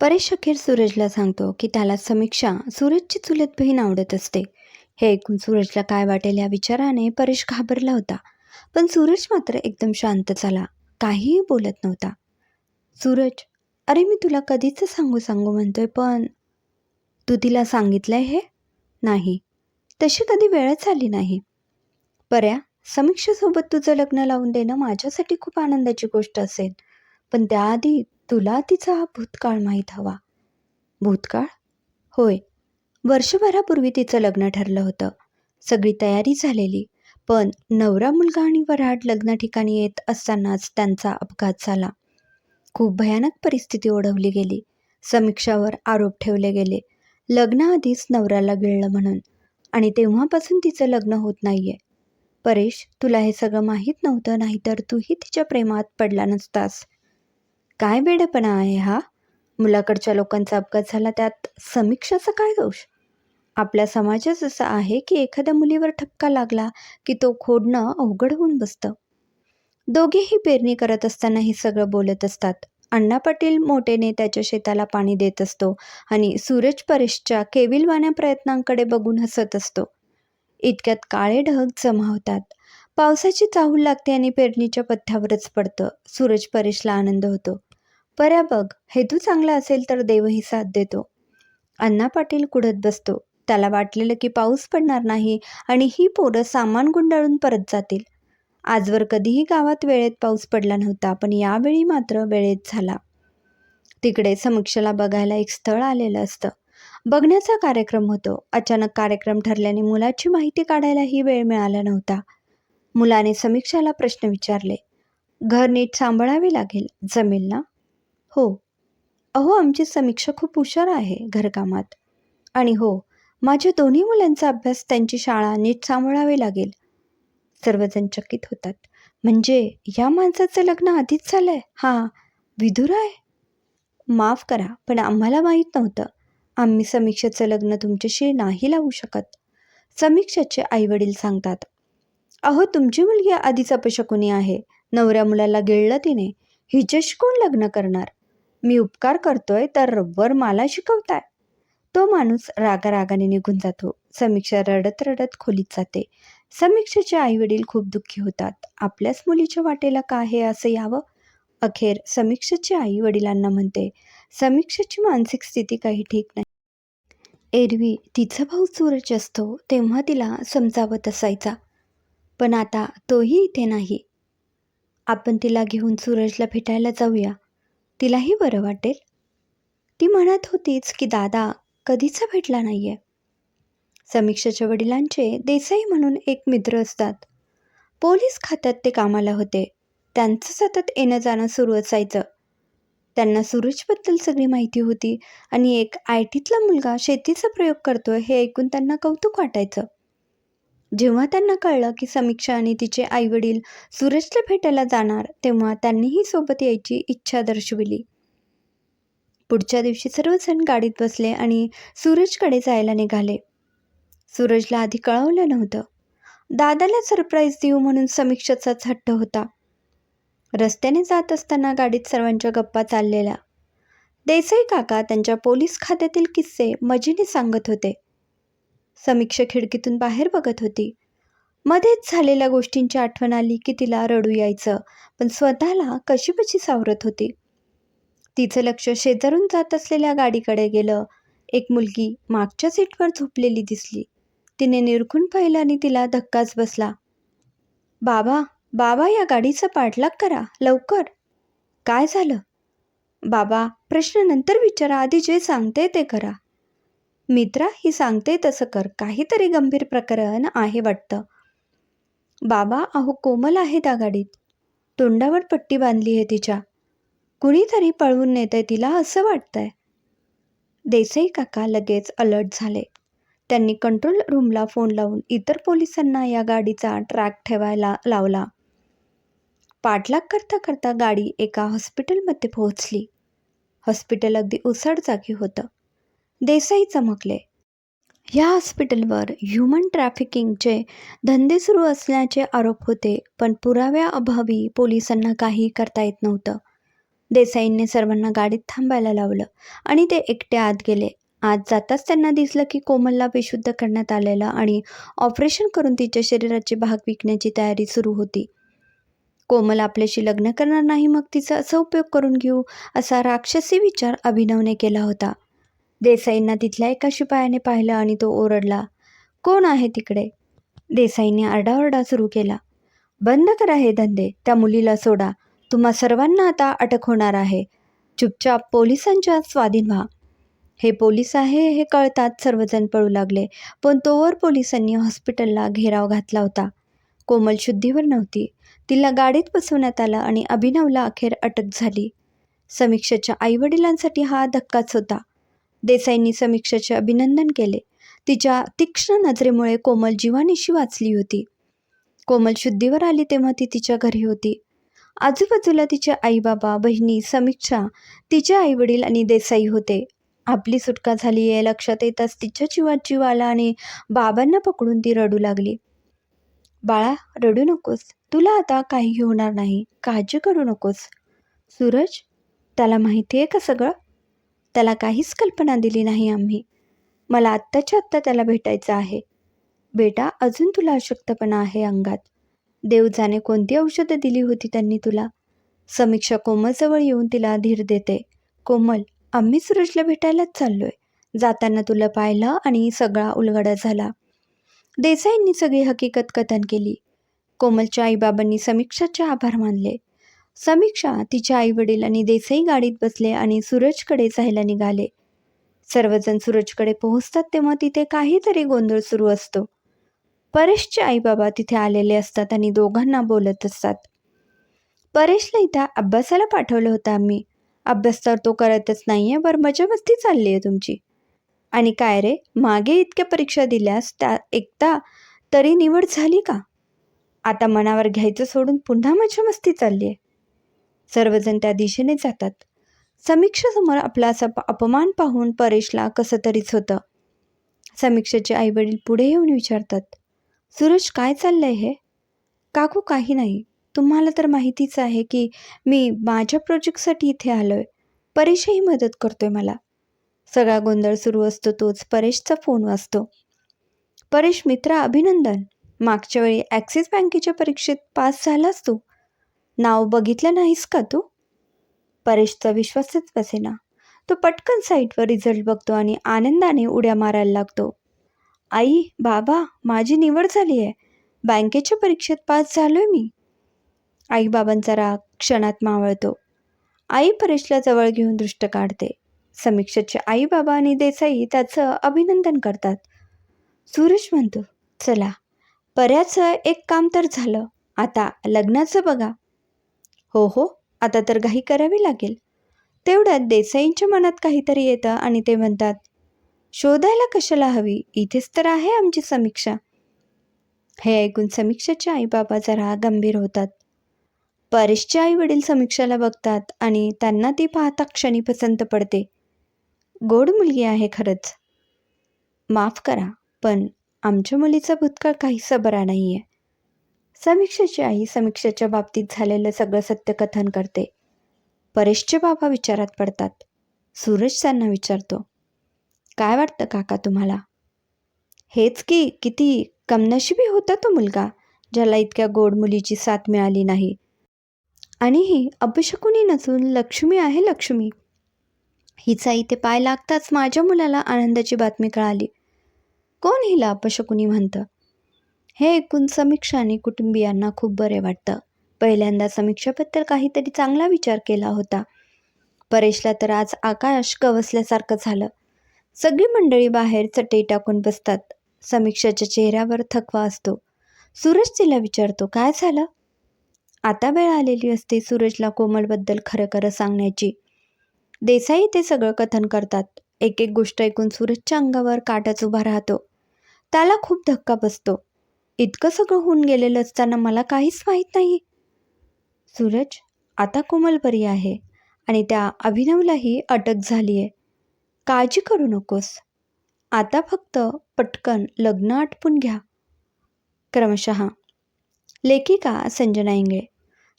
परेश अखेर सूरजला सांगतो की त्याला समीक्षा सूरजची चुलत बहीण आवडत असते. हे ऐकून सूरजला काय वाटेल या विचाराने परेश घाबरला होता. पण सूरज मात्र एकदम शांत झाला. काहीही बोलत नव्हता. सूरज अरे मी तुला कधीच सांगू सांगू म्हणतोय पण तू तिला सांगितलंय हे? नाही. तशी कधी वेळच आली नाही. पर्या समीक्षेसोबत तुझं लग्न लावून देणं माझ्यासाठी खूप आनंदाची गोष्ट असेल. पण त्याआधी तुला तिचा हा भूतकाळ माहीत हवा. भूतकाळ? होय. वर्षभरापूर्वी तिचं लग्न ठरलं होतं. सगळी तयारी झालेली. पण नवरा मुलगा आणि वऱ्हाड लग्न ठिकाणी येत असतानाच त्यांचा अपघात झाला. खूप भयानक परिस्थिती ओढवली गेली. समीक्षावर आरोप ठेवले गेले. लग्नाआधीच नवऱ्याला गिळलं म्हणून. आणि तेव्हापासून तिचं लग्न होत नाहीये. परेश तुला हे सगळं माहीत नव्हतं नाहीतर तूही तिच्या प्रेमात पडला नसतास. काय वेडेपणा आहे हा? मुलाकडच्या लोकांचा अपघात झाला त्यात समीक्षाचा काय दोष? आपल्या समाजात असं आहे की एखाद्या मुलीवर ठपका लागला की तो खोडणं अवघड होऊन बसतं. दोघेही पेरणी करत असताना हे सगळं बोलत असतात. अण्णा पाटील मोठेने त्याच्या शेताला पाणी देत असतो आणि सूरज परेशच्या केविलवाण्या प्रयत्नांकडे बघून हसत असतो. इतक्यात काळे ढग जमा होतात. पावसाची चाहूल लागते आणि पेरणीच्या पथ्यावरच पडतं. सूरज परेशला आनंद होतो. पर्या बघ. हेतू चांगला असेल तर देवही साथ देतो. अण्णा पाटील कुढत बसतो. त्याला वाटलेलं की पाऊस पडणार नाही आणि ही पोरं सामान गुंडाळून परत जातील. आजवर कधीही गावात वेळेत पाऊस पडला नव्हता पण यावेळी मात्र वेळेत झाला. तिकडे समीक्षेला बघायला एक स्थळ आलेलं असतं. बघण्याचा कार्यक्रम होतो. अचानक कार्यक्रम ठरल्याने मुलाची माहिती काढायलाही वेळ मिळाला नव्हता. मुलाने समीक्षाला प्रश्न विचारले. घर नीट सांभाळावे लागेल. जमेल ना? हो. अहो आमची समीक्षा खूप हुशार आहे घरकामात. आणि हो माझ्या दोन्ही मुलांचा अभ्यास त्यांची शाळा नीट सांभाळावी लागेल. सर्वजण चकित होतात. म्हणजे या माणसाचं लग्न आधीच झालंय? हा विधुर आहे? माफ करा पण आम्हाला माहीत नव्हतं. आम्ही समीक्षेचं लग्न तुमच्याशी नाही लावू शकत. समीक्षाचे आईवडील सांगतात अहो तुमची मुलगी आधीच अपशकुनी आहे. नवऱ्या मुलाला गिळलं तिने. हिच्याशी कोण लग्न करणार? मी उपकार करतोय तर रबर मला शिकवताय. तो माणूस रागारागाने निघून जातो. समीक्षा रडत रडत खोलीत जाते. समीक्षेचे आईवडील खूप दुःखी होतात. आपल्याच मुलीच्या वाटेला का हे असं यावं? अखेर समीक्षेचे आई वडिलांना म्हणते समीक्षेची मानसिक स्थिती काही ठीक नाही. एरवी तिचा भाऊ सूरज असतो तेव्हा तिला समजावत असायचा. पण आता तोही इथे नाही. आपण तिला घेऊन सूरजला भेटायला जाऊया. तिलाही बरं वाटेल. ती म्हणत होतीच की दादा कधीचा भेटला नाही आहे समीक्षाच्या वडिलांचे देसाई म्हणून एक मित्र असतात. पोलीस खात्यात ते कामाला होते. त्यांचं सतत येणं जाणं सुरू असायचं. त्यांना सूरजबद्दल सगळी माहिती होती आणि एक आय टीतला मुलगा शेतीचा प्रयोग करतोय हे ऐकून त्यांना कौतुक वाटायचं. जेव्हा त्यांना कळलं की समीक्षा आणि तिचे आईवडील सूरजला भेटायला जाणार तेव्हा त्यांनीही सोबत यायची इच्छा दर्शविली. पुढच्या दिवशी सर्वजण गाडीत बसले आणि सूरजकडे जायला निघाले. सूरजला आधी कळवलं नव्हतं. दादाला सरप्राईज देऊ म्हणून समीक्षाचाच हट्ट होता. रस्त्याने जात असताना गाडीत सर्वांच्या गप्पा चाललेल्या. देसाई काका त्यांच्या पोलीस खात्यातील किस्से मजेने सांगत होते. समीक्षा खिडकीतून बाहेर बघत होती. मध्येच झालेल्या गोष्टींची आठवण आली की तिला रडू यायचं पण स्वतःला कशीबशी सावरत होती. तिचं लक्ष शेजारून जात असलेल्या गाडीकडे गेलं. एक मुलगी मागच्या सीटवर झोपलेली दिसली. तिने निरखून पाहिलं आणि तिला धक्काच बसला. बाबा बाबा या गाडीचा पाठलाग करा लवकर. काय झालं? बाबा प्रश्न नंतर विचारा आधी जे सांगते ते करा. मित्रा ही सांगते तसं कर. काहीतरी गंभीर प्रकरण आहे वाटतं. बाबा अहो कोमल आहे त्या गाडीत तोंडावर पट्टी बांधली आहे तिच्या. कुणीतरी पळवून नेतंय तिला असं वाटतंय. देसाई काका लगेच अलर्ट झाले. त्यांनी कंट्रोल रूमला फोन लावून इतर पोलिसांना या गाडीचा ट्रॅक ठेवायला लावला. पाठलाग करता करता गाडी एका हॉस्पिटलमध्ये पोहोचली. हॉस्पिटल अगदी उसाड जागी होतं. देसाई चमकले. या हॉस्पिटलवर ह्युमन ट्रॅफिकिंगचे धंदे सुरू असल्याचे आरोप होते पण पुराव्याअभावी पोलिसांना काही करता येत नव्हतं. देसाईंनी सर्वांना गाडीत थांबायला लावलं आणि ते एकटे आत गेले. आत जाताच त्यांना दिसलं की कोमलला बेशुद्ध करण्यात आलेलं आणि ऑपरेशन करून तिच्या शरीराचे भाग विकण्याची तयारी सुरू होती. कोमल आपल्याशी लग्न करणार नाही मग तिचा असा उपयोग करून घेऊ असा राक्षसी विचार अभिनवने केला होता. देसाईंना तिथल्या एका शिपायाने पाहिलं आणि तो ओरडला कोण आहे तिकडे? देसाईंनी आरडाओरडा सुरू केला बंद करा हे धंदे त्या मुलीला सोडा तुम्हा सर्वांना आता अटक होणार आहे. चुपचाप पोलिसांच्या स्वाधीन व्हा. हे पोलीस आहे हे कळतात सर्वजण पळू लागले पण तोवर पोलिसांनी हॉस्पिटलला घेराव घातला होता. कोमल शुद्धीवर नव्हती तिला गाडीत बसवण्यात आलं आणि अभिनवला अखेर अटक झाली. समीक्षेच्या आईवडिलांसाठी हा धक्काच होता. देसाईंनी समीक्षाचे अभिनंदन केले. तिच्या तीक्ष्ण नजरेमुळे कोमल जीवानिशी वाचली होती. कोमल शुद्धीवर आली तेव्हा ती तिच्या घरी होती. आजूबाजूला तिचे आईबाबा बहिणी समीक्षा तिचे आईवडील आणि देसाई होते. आपली सुटका झाली आहे लक्षात येताच तिच्या जीवात जीव आला आणि बाबांना पकडून ती रडू लागली. बाळा रडू नकोस. तुला आता काही होणार नाही. काळजी करू नकोस. सूरज त्याला माहिती आहे का सगळं? त्याला काहीच कल्पना दिली नाही आम्ही. मला आत्ताच्या आत्ता त्याला भेटायचं आहे. बेटा अजून तुला अशक्तपणा आहे अंगात. देवजाने कोणती औषधं दिली होती त्यांनी तुला? समीक्षा कोमलजवळ येऊन तिला धीर देते. कोमल आम्ही सूरजला भेटायलाच चाललोय. जाताना तुला पाहिलं आणि सगळा उलगडा झाला. देसाईंनी सगळी हकीकत कथन केली. कोमलच्या आईबाबांनी समीक्षाचे आभार मानले. समीक्षा तिच्या आईवडील आणि देसाई गाडीत बसले आणि सूरजकडे जायला निघाले. सर्वजण सूरजकडे पोहोचतात तेव्हा तिथे काहीतरी गोंधळ सुरू असतो. परेशचे आईबाबा तिथे आलेले असतात आणि दोघांना बोलत असतात. परेशला इथं अभ्यासाला पाठवलं होतं आम्ही. अभ्यास तर तो करतच नाही आहे बरं मजामस्ती चालली आहे तुमची. आणि काय रे मागे इतक्या परीक्षा दिल्यास त्या एकदा तरी निवड झाली का? आता मनावर घ्यायचं सोडून पुन्हा मजामस्ती चालली आहे सर्वजण त्या दिशेने जातात. समीक्षेसमोर आपला असा अपमान पाहून परेशला कसं तरीच होतं. समीक्षेचे आईवडील पुढे येऊन विचारतात सूरज काय चाललंय हे? काकू काही नाही. तुम्हाला तर माहितीच आहे की मी माझ्या प्रोजेक्टसाठी इथे आलो आहे परेशही मदत करतोय मला. सगळा गोंधळ सुरू असतो तोच परेशचा फोन वाजतो. परेश मित्रा अभिनंदन. मागच्या वेळी ॲक्सिस बँकेच्या परीक्षेत पास झालास तू नाव बघितलं नाहीस का तू? परेशचा विश्वासच बसेना. तो पटकन साईटवर रिझल्ट बघतो आणि आनंदाने उड्या मारायला लागतो. आई बाबा माझी निवड झाली आहे. बँकेच्या परीक्षेत पास झालोय मी. आईबाबांचा राग क्षणात मावळतो. आई परेशला जवळ घेऊन दृष्ट काढते. समीक्षाचे आई बाबा आणि देसाई त्याचं अभिनंदन करतात. सूरज म्हणतो चला बऱ्याच एक काम तर झालं. आता लग्नाचं बघा. हो हो आता तर घाई करावी लागेल. तेवढ्यात देसाईंच्या मनात काहीतरी येतं आणि ते म्हणतात शोधायला कशाला हवी? इथेच तर आहे आमची समीक्षा. हे ऐकून समीक्षाचे आईबाबा जरा गंभीर होतात. परेशचे आई वडील समीक्षाला बघतात आणि त्यांना ती पाहता क्षणी पसंत पडते. गोड मुलगी आहे खरंच. माफ करा पण आमच्या मुलीचा भूतकाळ काहीसा बरा नाही आहे समीक्षाची आई समीक्षेच्या बाबतीत झालेलं सगळं सत्यकथन करते. परेशचे बाबा विचारात पडतात. सूरज त्यांना विचारतो काय वाटतं काका तुम्हाला? हेच की किती कमनशिबी होता तो मुलगा ज्याला इतक्या गोड मुलीची साथ मिळाली नाही. आणि ही अपशकुनी नसून लक्ष्मी आहे लक्ष्मी. हिचा इथे पाय लागताच माझ्या मुलाला आनंदाची बातमी कळाली. कोण हिला अपशकुनी म्हणतं? हे ऐकून समीक्षा आणि कुटुंबियांना खूप बरे वाटतं. पहिल्यांदा समीक्षेबद्दल काहीतरी चांगला विचार केला होता. परेशला तर आज आकाश गवसल्यासारखं झालं. सगळी मंडळी बाहेर चटई टाकून बसतात. समीक्षाच्या चेहऱ्यावर थकवा असतो. सूरज तिला विचारतो काय झालं? आता वेळ आलेली असते सूरजला कोमलबद्दल खरं खरं सांगण्याची. देसाई ते सगळं कथन करतात. एक एक गोष्ट ऐकून सूरजच्या अंगावर काटाच उभा राहतो. त्याला खूप धक्का बसतो. इतकं सगळं होऊन गेलेलं असताना मला काहीच माहीत नाही. सूरज आता कोमल बरी आहे आणि त्या अभिनवलाही अटक झाली आहे काळजी करू नकोस. आता फक्त पटकन लग्न आटपून घ्या. क्रमशः लेखिका संजना इंगळे.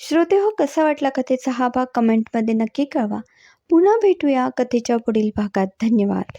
श्रोते हो कसा वाटला कथेचा हा भाग कमेंटमध्ये नक्की कळवा. पुन्हा भेटूया कथेच्या पुढील भागात. धन्यवाद.